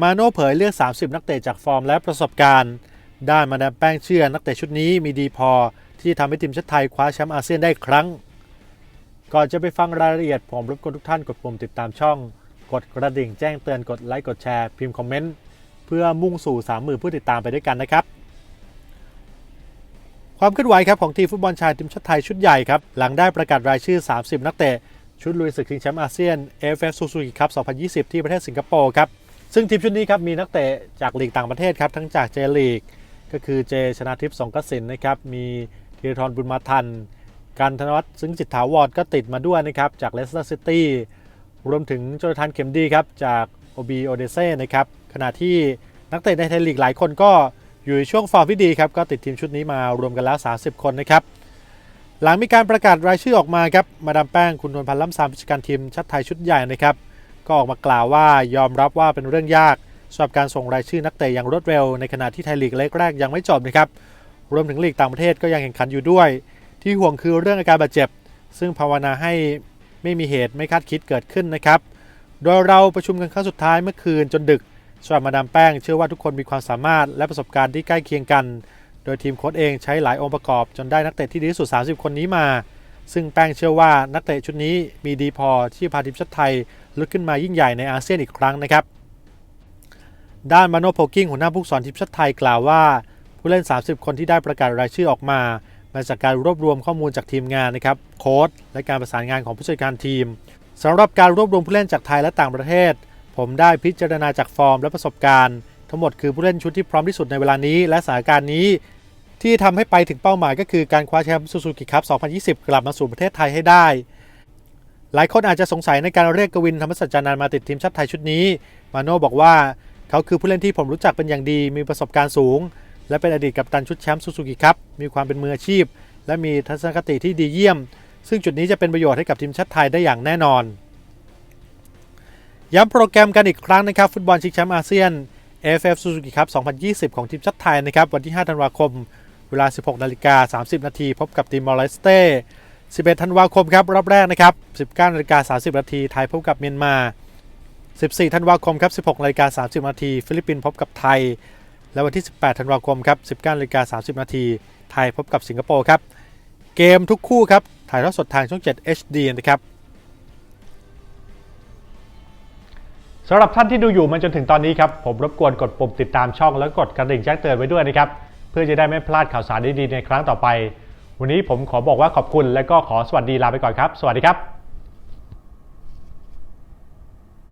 มาโน่เผยเลือก 30 นักเตะจากฟอร์มและประสบการณ์ ด้านมาดามแป้งเชื่อนักเตะชุดนี้มีดีพอ ที่ทำให้ทีมชาติไทยคว้าแชมป์อาเซียนได้ครั้ง ก่อนจะไปฟังรายละเอียดผมรบกวนทุกท่านกดปุ่มติดตามช่อง กดกระดิ่งแจ้งเตือนกดไลค์กดแชร์พิมพ์คอมเมนต์เพื่อมุ่งสู่30,000ผู้ติดตามไปด้วยกันนะครับความเคลื่อนไหวครับของทีมฟุตบอลชายทีมชาติไทยชุดใหญ่ครับหลังได้ประกาศรายชื่อ 30 นักเตะ ชุดลุยศึกชิงแชมป์อาเซียน AFF Suzuki Cup 2020 ที่ประเทศสิงคโปร์ครับ ซึ่งทีมชุดนี้ครับมีนักเตะจากลีกต่างประเทศครับทั้งจากเจลีกก็คือเจชนาทิพย์สงกสินนะครับมีธีรทรบุญมาทันการธนวัฒน์ซึ่งจิตถาวรก็ติดมาด้วยนะครับจากเลสเตอร์ซิตี้รวมถึงโจนาธานเข็มดีครับจากโอบีโอเดเซ่นะครับขณะที่นักเตะในไทยลีกหลายคนก็อยู่ในช่วงฟอร์มที่ดีครับก็ติดทีมชุดนี้มารวมกันแล้ว 30 คนนะครับหลังมีการประกาศรายชื่อออกมาครับมาดามแป้งคุณนวลพันธ์ล่ำซามผู้จัดการทีมชาติไทยชุดใหญ่นะครับ ก็ออกมากล่าวว่ายอมรับว่าเป็นเรื่องยากสำหรับการส่งรายชื่อนักเตะอย่างรวดเร็ว ในขณะที่ไทยลีกเล็กแรกยังไม่จบนะครับรวมถึงลีกต่างประเทศก็ยังแข่งขันอยู่ด้วย ที่ห่วงคือเรื่องอาการบาดเจ็บ ซึ่งภาวนาให้ไม่มีเหตุไม่คาดคิดเกิดขึ้นนะครับโดยเราประชุมกันครั้งสุดท้ายเมื่อคืนจนดึกสำหรับมาดามแป้งเชื่อว่าทุกคนมีความสามารถและประสบการณ์ที่ใกล้เคียงกัน โดยทีมโค้ชเองใช้หลายองค์ประกอบจนได้นักเตะที่ดีที่สุด 30 คนนี้มา ซึ่งแป้งเชื่อว่านักเตะชุดนี้มีดีพอที่พาทีมชาติไทยลุกขึ้นมายิ่งใหญ่ในอาเซียนอีกครั้งนะครับ ด้านมาโนโพกิ้งหัวหน้าผู้สอนทีมชาติไทยกล่าวว่า ผู้เล่น 30 คนที่ได้ประกาศรายชื่อออกมา มาจากการรวบรวมข้อมูลจากทีมงานนะครับโค้ชและการประสานงานของผู้จัดการทีมสำหรับการรวบรวมผู้เล่นจากไทยและต่างประเทศ ผมได้พิจารณาจากฟอร์มและประสบการณ์ ทั้งหมดคือผู้เล่นชุดที่พร้อมที่สุดในเวลานี้ และสถานการณ์นี้ ที่ทำให้ไปถึงเป้าหมายก็คือการคว้าแชมป์ซูซูกิคัพ2020 กลับมาสู่ประเทศไทยให้ได้ หลายคนอาจจะสงสัยในการเรียกกวินธรรมสัจจานันมาติดทีมชาติไทยชุดนี้ มาโน่บอกว่าเขาคือผู้เล่นที่ผมรู้จักเป็นอย่างดี มีประสบการณ์สูง และเป็นอดีตกัปตันชุดแชมป์ซูซูกิคัพมีความเป็นมืออาชีพ และมีทัศนคติที่ดีเยี่ยม ซึ่งจุดนี้จะเป็นประโยชน์ให้กับทีมชาติไทยได้อย่างแน่นอน ย้ำโปรแกรมกันอีกครั้งนะครับฟุตบอลชิงแชมป์อาเซียน AFF Suzuki Cup 2020 ของทีมชาติไทยนะครับวันที่ 5 ธันวาคม เวลา 16นาฬิกา30 นาทีพบกับทีมมอลเลสเต้ 11 ธันวาคมครับรอบแรกนะครับ 19นาฬิกา30 นาทีไทยพบกับเมียนมา 14 ธันวาคมครับ 16นาฬิกา30 นาทีฟิลิปปินส์พบกับไทย และวันที่ 18 ธันวาคมครับ 19นาฬิกา30 นาทีไทยพบกับสิงคโปร์ครับ เกมทุกคู่ครับถ่ายทอดสดทางช่อง 7 HD นะครับสำหรับท่านที่ดูอยู่มาจนถึงตอนนี้ครับ ผมรบกวนกดปุ่มติดตามช่องแล้วกดกระดิ่งแจ้งเตือนไว้ด้วยนะครับ พื่อจะได้ไม่พลาดข่าวสารดีๆในครั้งต่อไป วันนี้ผมขอบอกว่าขอบคุณและก็ขอสวัสดีลาไปก่อนครับ สวัสดีครับ